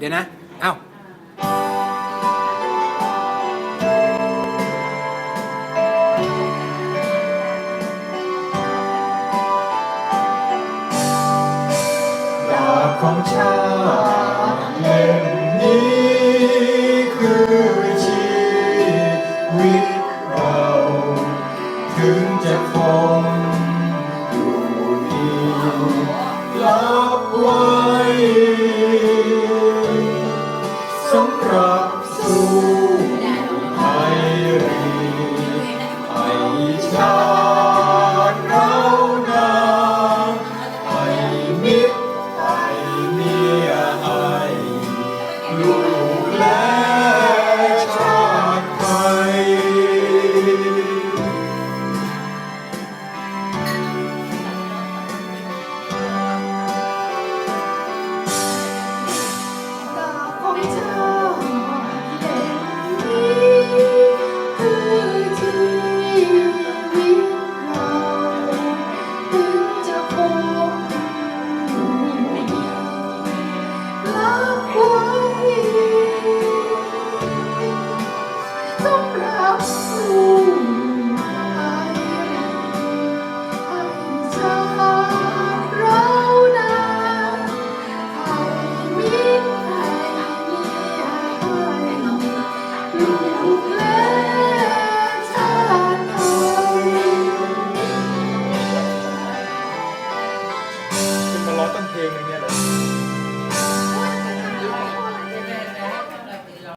เดี๋ยวนะ เอ้าดาบของชาติเล่มนี้คือชีวิตเรา ถึงจะคงอยู่ดีรับไว้ มาร้องต้นเพลงอะไรเงี้ยเลย